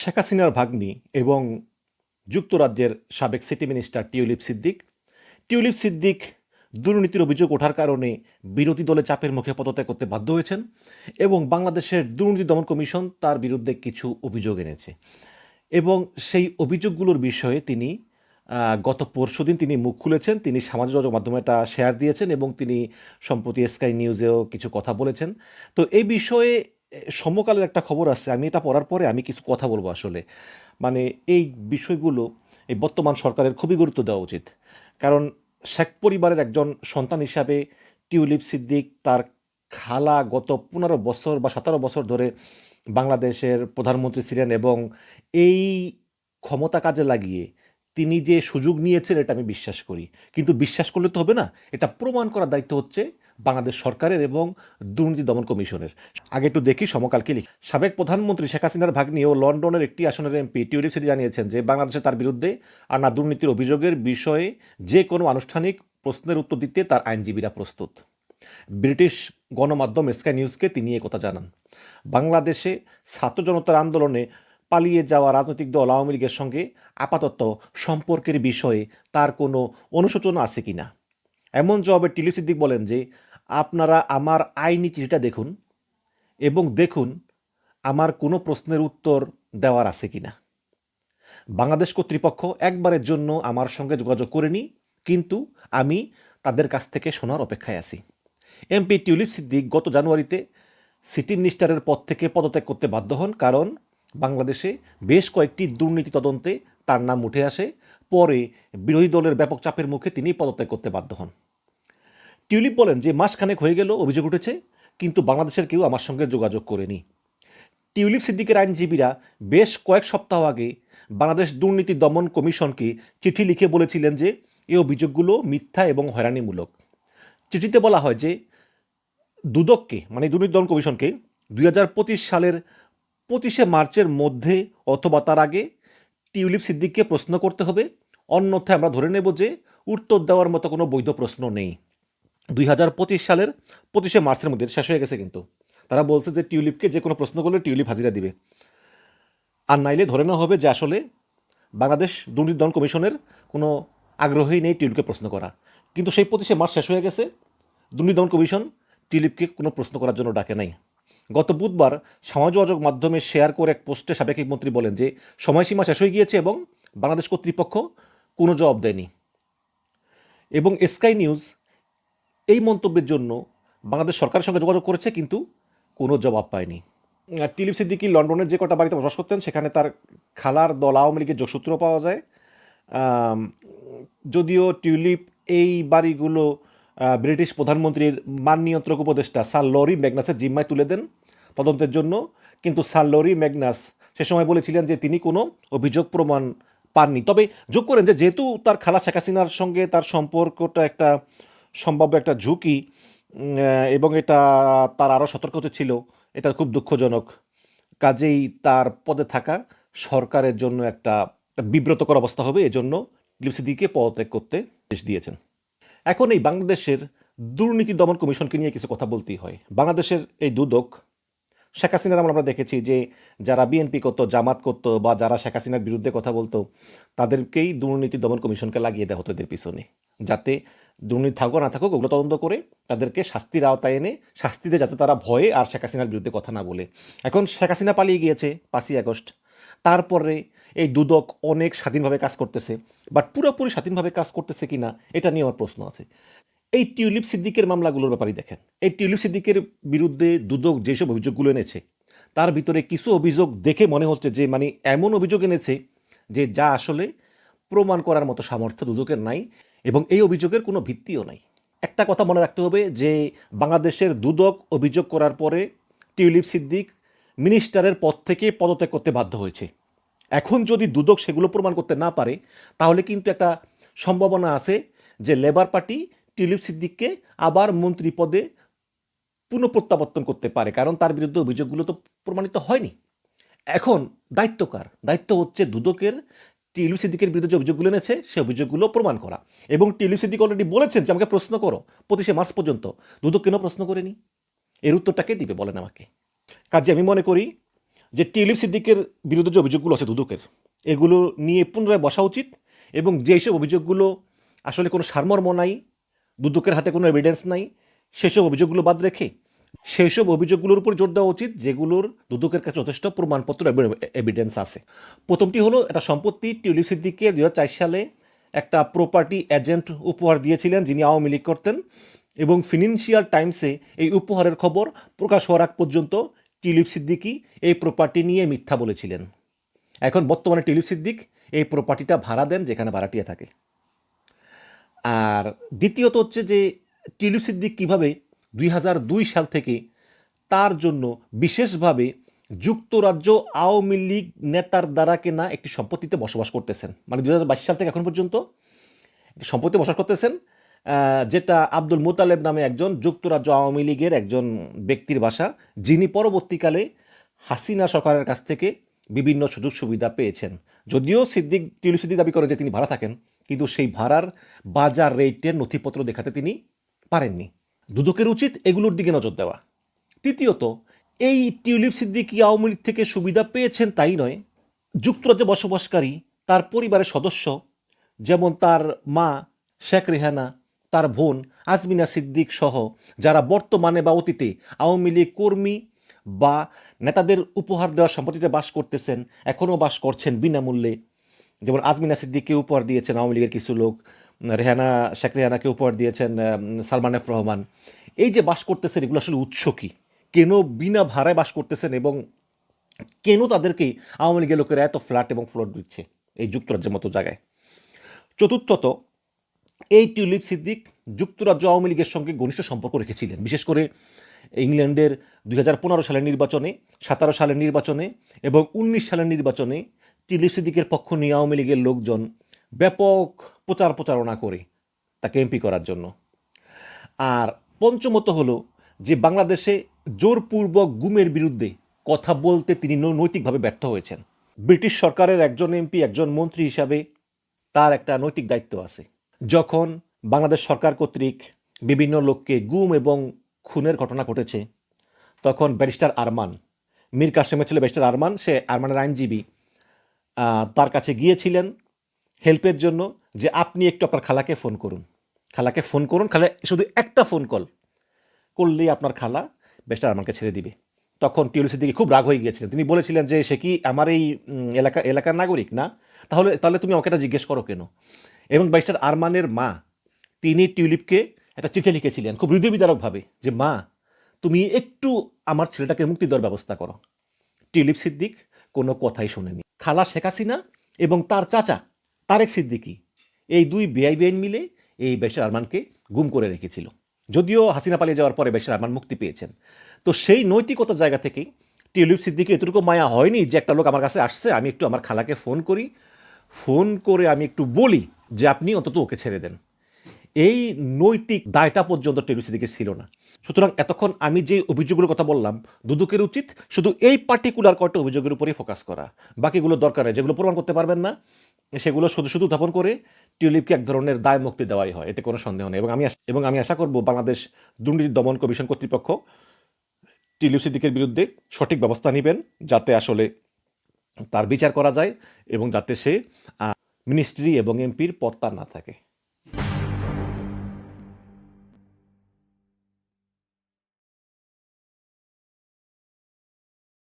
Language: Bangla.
শেখ হাসিনার ভাগ্নি এবং যুক্তরাজ্যের সাবেক সিটি মিনিস্টার টিউলিপ সিদ্দিক। টিউলিপ সিদ্দিক দুর্নীতির অভিযোগ ওঠার কারণে বিরোধী দলে চাপের মুখে পদত্যাগ করতে বাধ্য হয়েছেন এবং বাংলাদেশের দুর্নীতি দমন কমিশন তার বিরুদ্ধে কিছু অভিযোগ এনেছে এবং সেই অভিযোগগুলোর বিষয়ে তিনি গত পরশুদিন তিনি মুখ খুলেছেন, তিনি সামাজিক যোগাযোগ মাধ্যমে এটা শেয়ার দিয়েছেন এবং তিনি সম্প্রতি স্কাই নিউজেও কিছু কথা বলেছেন। তো এই বিষয়ে সমকালের একটা খবর আছে, আমি এটা পড়ার পরে আমি কিছু কথা বলব আসলে। মানে এই বিষয়গুলো এই বর্তমান সরকারের খুবই গুরুত্ব দেওয়া উচিত। কারণ শেখ পরিবারের একজন সন্তান হিসাবে টিউলিপ সিদ্দিক তার খালা গত পনেরো বছর বা সতেরো বছর ধরে বাংলাদেশের প্রধানমন্ত্রী ছিলেন এবং এই ক্ষমতা কাজে লাগিয়ে তিনি যে সুযোগ নিয়েছেন, এটা আমি বিশ্বাস করি। কিন্তু বিশ্বাস করলে তো হবে না, এটা প্রমাণ করার দায়িত্ব হচ্ছে বাংলাদেশ সরকারের এবং দুর্নীতি দমন কমিশনের। আগে একটু দেখি সমকালকে লিখি। সাবেক প্রধানমন্ত্রী শেখ হাসিনার ভাগ্নি ও লন্ডনের একটি আসনের এমপি টিউলিপ সিটি জানিয়েছেন যে, বাংলাদেশে তার বিরুদ্ধে আনা দুর্নীতির অভিযোগের বিষয়ে যে কোনো আনুষ্ঠানিক প্রশ্নের উত্তর দিতে তার আইনজীবীরা প্রস্তুত। ব্রিটিশ গণমাধ্যম স্কাই নিউজকে তিনি কথা জানান। বাংলাদেশে ছাত্র জনতার আন্দোলনে পালিয়ে যাওয়া রাজনৈতিক দল আওয়ামী লীগের সঙ্গে আপাতত সম্পর্কের বিষয়ে তার কোনো অনুশোচনা আছে কি না এমন জবাবে টিলি সিদ্দিক বলেন যে আপনারা আমার আইনি চিঠিটা দেখুন এবং দেখুন আমার কোনো প্রশ্নের উত্তর দেওয়ার আছে কি না বাংলাদেশ কর্তৃপক্ষ একবারের জন্য আমার সঙ্গে যোগাযোগ করেনি কিন্তু আমি তাদের কাছ থেকে শোনার অপেক্ষায় আছি। এমপি টিউলিপ সিদ্দিক গত জানুয়ারিতে সিটি মিনিস্টারের পদ থেকে পদত্যাগ করতে বাধ্য হন কারণ বাংলাদেশে বেশ কয়েকটি দুর্নীতি তদন্তে তার নাম উঠে আসে। পরে বিরোধী দলের ব্যাপক চাপের মুখে তিনি পদত্যাগ করতে বাধ্য হন। টিউলিপ বলেন যে মাসখানেক হয়ে গেল, অভিযোগ উঠেছে, কিন্তু বাংলাদেশের কেউ আমার সঙ্গে যোগাযোগ করেনি। টিউলিপ সিদ্দিকের আইনজীবীরা বেশ কয়েক সপ্তাহ আগে বাংলাদেশ দুর্নীতি দমন কমিশনকে চিঠি লিখে বলেছিলেন যে এই অভিযোগগুলো মিথ্যা এবং হয়রানিমূলক। চিঠিতে বলা হয় যে দুদককে মানে দুর্নীতি দমন কমিশনকে দুই হাজার পঁচিশ সালের পঁচিশে মার্চের মধ্যে অথবা তার আগে টিউলিপ সিদ্দিককে প্রশ্ন করতে হবে। অন্যথায় আমরা ধরে নেব যে উত্তর দেওয়ার মতো কোনো বৈধ প্রশ্ন নেই। দুই হাজার পঁচিশ সালের পঁচিশে মার্চের মধ্যে শেষ হয়ে গেছে কিন্তু। তারা বলছে যে টিউলিপকে যে কোনো প্রশ্ন করলে টিউলিপ হাজিরা দিবে। আর নাইলে ধরে নেওয়া হবে যে আসলে বাংলাদেশ দুর্নীতি দমন কমিশনের কোনো আগ্রহই নেই টিউলিপকে প্রশ্ন করা। কিন্তু সেই পঁচিশে মার্চ শেষ হয়ে গেছে, দুর্নীতি দমন কমিশন টিউলিপকে কোনো প্রশ্ন করার জন্য ডাকে নাই। গত বুধবার যোগাযোগ মাধ্যমে শেয়ার করে এক পোস্টে সাবেক মন্ত্রী বলেন যে, সময়সীমা শেষ হয়ে গিয়েছে এবং বাংলাদেশ কর্তৃপক্ষ কোনো জবাব দেয়নি। এবং স্কাই নিউজ এই মন্তব্যের জন্য বাংলাদেশ সরকারের সঙ্গে যোগাযোগ করেছে, কিন্তু কোনো জবাব পায়নি। টিলিপ সিদ্দিকি লন্ডনের যে কটা বাড়িতে বসবাস করতেন, সেখানে তার খালার দল আওয়ামী লীগের যোগসূত্র পাওয়া যায়। যদিও টিউলিপ এই বাড়িগুলো ব্রিটিশ প্রধানমন্ত্রীর মান নিয়ন্ত্রক উপদেষ্টা সার লরি ম্যাগনাসের জিম্মায় তুলে দেন তদন্তের জন্য। কিন্তু সার লরি ম্যাগনাস সে সময় বলেছিলেন যে তিনি কোনো অভিযোগ প্রমাণ পাননি। তবে যোগ করেন যে যেহেতু তার খালা শেখ হাসিনার সঙ্গে তার সম্পর্কটা একটা সম্ভাব্য একটা ঝুঁকি এবং এটা তার আরও সতর্ক ছিল। এটা খুব দুঃখজনক। কাজেই তার পদে থাকা সরকারের জন্য একটা বিব্রতকর অবস্থা হবে। এজন্য দিলীপ সিদ্দিকে পদত্যাগ করতে আদেশ দিয়েছেন। এখন এই বাংলাদেশের দুর্নীতি দমন কমিশনকে নিয়ে কিছু কথা বলতেই হয়। বাংলাদেশের এই দুদক, শেখ হাসিনার আমরা দেখেছি যে, যারা বিএনপি করতো, জামাত করতো, বা যারা শেখ হাসিনার বিরুদ্ধে কথা বলতো, তাদেরকেই দুর্নীতি দমন কমিশনকে লাগিয়ে দেওয়া হতো এদের পিছনে, যাতে দুর্নীতি থাকুক, না থাকুক, ওগুলো তদন্ত করে তাদেরকে শাস্তির আওতায় এনে শাস্তি শাস্তিতে যাতে তারা ভয়ে আর শেখ হাসিনার বিরুদ্ধে কথা না বলে। এখন শেখ হাসিনা পালিয়ে গিয়েছে পাঁচই আগস্ট। তারপরে এই দুদক অনেক স্বাধীনভাবে কাজ করতেছে, বাট পুরোপুরি স্বাধীনভাবে কাজ করতেছে কিনা, এটা নিয়ে আমার প্রশ্ন আছে। এই টিউলিপ সিদ্দিকের মামলাগুলোর ব্যাপারে দেখেন। এই টিউলিপ সিদ্দিকের বিরুদ্ধে দুদক যেসব অভিযোগগুলো এনেছে, তার ভিতরে কিছু অভিযোগ দেখে মনে হচ্ছে যে মানে এমন অভিযোগ এনেছে যে, যা আসলে প্রমাণ করার মতো সামর্থ্য দুদকের নাই। এবং এই অভিযোগের কোনো ভিত্তিও নাই। একটা কথা মনে রাখতে হবে যে বাংলাদেশের দুদক অভিযোগ করার পরে টিউলিপ সিদ্দিক মিনিস্টারের পদ থেকে পদত্যাগ করতে বাধ্য হয়েছে। এখন যদি দুদক সেগুলো প্রমাণ করতে না পারে, তাহলে কিন্তু একটা সম্ভাবনা আছে যে লেবার পার্টি টিউলিপ সিদ্দিককে আবার মন্ত্রী পদে পুনঃপ্রত্যাবর্তন করতে পারে, কারণ তার বিরুদ্ধে অভিযোগগুলো তো প্রমাণিত হয়নি। এখন দায়িত্বকার দায়িত্ব হচ্ছে দুদকের টিলু সিদ্দিকের বিরুদ্ধে যে অভিযোগগুলো এনেছে, সে অভিযোগগুলো প্রমাণ করা। এবং টিলু সিদ্দিক অলরেডি বলেছেন যে, আমাকে প্রশ্ন করো, পঁচিশে মার্চ পর্যন্ত। দুদক কেন প্রশ্ন করেনি? এর উত্তরটা কে দিবে বলেন আমাকে? কাজে আমি মনে করি যে টিউলিপ সিদ্দিকের বিরুদ্ধে যে অভিযোগগুলো আছে দুদকের, এগুলো নিয়ে পুনরায় বসা উচিত এবং যেসব অভিযোগগুলো আসলে কোনো সারমর্ম নাই, দুদকের হাতে কোনো এভিডেন্স নাই, সেসব অভিযোগগুলো বাদ রেখে সেই সব অভিযোগগুলোর উপর জোর দেওয়া উচিত, যেগুলোর দুদকের কাছে যথেষ্ট প্রমাণপত্র এভিডেন্স আছে। প্রথমটি হলো একটা সম্পত্তি টিউলিপ সিদ্দিককে দু হাজার চার সালে একটা প্রপার্টি এজেন্ট উপহার দিয়েছিলেন, যিনি আওয়ামী লীগ করতেন, এবং ফিনান্সিয়াল টাইমসে এই উপহারের খবর প্রকাশ হওয়ার আগ পর্যন্ত টিউলিপ সিদ্দিকি এই প্রপার্টি নিয়ে মিথ্যা বলেছিলেন। এখন বর্তমানে টিউলিপ সিদ্দিক এই প্রপার্টিটা ভাড়া দেন, যেখানে ভাড়াটিয়া থাকে। আর দ্বিতীয়ত হচ্ছে যে টিলু সিদ্দিক কীভাবে দুই হাজার দুই সাল থেকে তার জন্য বিশেষভাবে যুক্তরাজ্য আওয়ামী লীগ নেতার দ্বারা কেনা একটি সম্পত্তিতে বসবাস করতেছেন। মানে দুই হাজার বাইশ সাল থেকে এখন পর্যন্ত সম্পত্তি বসবাস করতেছেন যেটা আব্দুল মুতালেব নামে একজন যুক্তরাজ্য আওয়ামী লীগের একজন ব্যক্তির বাসা, যিনি পরবর্তীকালে হাসিনা সরকারের কাছ থেকে বিভিন্ন সুযোগ সুবিধা পেয়েছেন। যদিও সিদ্দিক টিলু সিদ্দিক দাবি করেন যে তিনি ভাড়া থাকেন, কিন্তু সেই ভাড়ার বাজার রেটের নথিপত্র দেখাতে তিনি পারেননি। দুদকের উচিত এগুলোর দিকে নজর দেওয়া। তৃতীয়ত, এই টিউলিপ সিদ্দিকি আওয়ামী লীগ থেকে সুবিধা পেয়েছেন তাই নয়। যুক্তরাজ্যে বসবাসকারী তার পরিবারের সদস্য, যেমন তার মা শেখ রেহানা, তার বোন আজমিনা সিদ্দিক সহ যারা বর্তমানে বা অতীতে আওয়ামী লীগ কর্মী বা নেতাদের উপহার দেওয়ার সম্পত্তিতে বাস করতেছেন, এখনও বাস করছেন বিনামূল্যে। যেমন আজমিনা সিদ্দিককে উপহার দিয়েছেন আওয়ামী লীগের কিছু লোক। রেহানা শেখ রেহানাকে উপহার দিয়েছেন সালমান এফ রহমান। এই যে বাস করতেছেন, এগুলো আসলে উৎস কী? কেন বিনা ভাড়ায় বাস করতেছেন এবং কেন তাদেরকে আওয়ামী লীগের লোকেরা এত ফ্ল্যাট এবং ফ্লোট দিচ্ছে এই যুক্তরাজ্যের মতো জায়গায়? চতুর্থত, এই টিউলিপ সিদ্দিক যুক্তরাজ্য আওয়ামী লীগের সঙ্গে ঘনিষ্ঠ সম্পর্ক রেখেছিলেন। বিশেষ করে ইংল্যান্ডের দুই হাজার পনেরো সালের নির্বাচনে, সতেরো সালের নির্বাচনে এবং উনিশ সালের নির্বাচনে টিউলিপ সিদ্দিকের পক্ষ নিয়ে আওয়ামী লীগের লোকজন ব্যাপক প্রচার প্রচারণা করে তাকে এমপি করার জন্য। আর পঞ্চমত হলো যে বাংলাদেশে জোরপূর্বক গুমের বিরুদ্ধে কথা বলতে তিনি নৈতিকভাবে ব্যর্থ হয়েছেন। ব্রিটিশ সরকারের একজন এমপি, একজন মন্ত্রী হিসাবে তার একটা নৈতিক দায়িত্ব আছে। যখন বাংলাদেশ সরকার কর্তৃক বিভিন্ন লোককে গুম এবং খুনের ঘটনা ঘটেছে, তখন ব্যারিস্টার আরমান, মীর কাসেমের ছেলে ব্যারিস্টার আরমান, সে আরমানের আইনজীবী তার কাছে গিয়েছিলেন। হেল্পের জন্য যে আপনি একটু আপনার খালাকে ফোন করুন। খালাকে ফোন করুন, খালা শুধু একটা ফোন কল। করলেই আপনার খালা বেশটা আমাকে ছেড়ে দিবে। তখন টিউলিসি দিকে খুব রাগ হয়ে গিয়েছিলেন। তিনি বলেছিলেন যে, সে কি আমার এই এলাকা, এলাকার নাগরিক না? তাহলে তাহলে তুমি আমাকে এটা জিজ্ঞেস করো কেন? এবং ব্যারিস্টার আরমানের মা, তিনি টিউলিপকে একটা চিঠি লিখেছিলেন খুব হৃদয় বিদারকভাবে যে, মা, তুমি একটু আমার ছেলেটাকে মুক্তি দেওয়ার ব্যবস্থা করো। টিউলিপ সিদ্দিক কোনো কথাই শোনেনি খালা শেখ হাসিনা এবং তার চাচা তারেক সিদ্দিকি এই দুই বেআই বেআইন মিলে এই বেশার আরমানকে গুম করে রেখেছিল। যদিও হাসিনা পালিয়ে যাওয়ার পরে বেশার আরমান মুক্তি পেয়েছেন। তো সেই নৈতিকতার জায়গা থেকেই টিউলিপ সিদ্দিকি এতটুকু মায়া হয়নি যে একটা লোক আমার কাছে আসছে, আমি একটু আমার খালাকে ফোন করি। ফোন করে আমি একটু বলি যে আপনি অন্তত ওকে ছেড়ে দেন। এই নৈতিক দায়টা পর্যন্ত টেলিসি দিকে ছিল না। সুতরাং এতক্ষণ আমি যে অভিযোগগুলোর কথা বললাম, দুদুকের উচিত শুধু এই পার্টিকুলার কয়টা অভিযোগের উপরেই ফোকাস করা। বাকিগুলো দরকার নেই, যেগুলো প্রমাণ করতে পারবেন না, সেগুলো শুধু শুধু উত্থাপন করে টিউলিপকে এক ধরনের দায় মুক্তি দেওয়াই হয়, এতে কোনো সন্দেহ নেই। এবং আমি এবং আমি আশা করব বাংলাদেশ দুর্নীতি দমন কমিশন কর্তৃপক্ষ টিউলিপ সিদ্দিকের বিরুদ্ধে সঠিক ব্যবস্থা নেবেন, যাতে আসলে তার বিচার করা যায় এবং যাতে সে মিনিস্ট্রি এবং এমপির পদ তার না থাকে।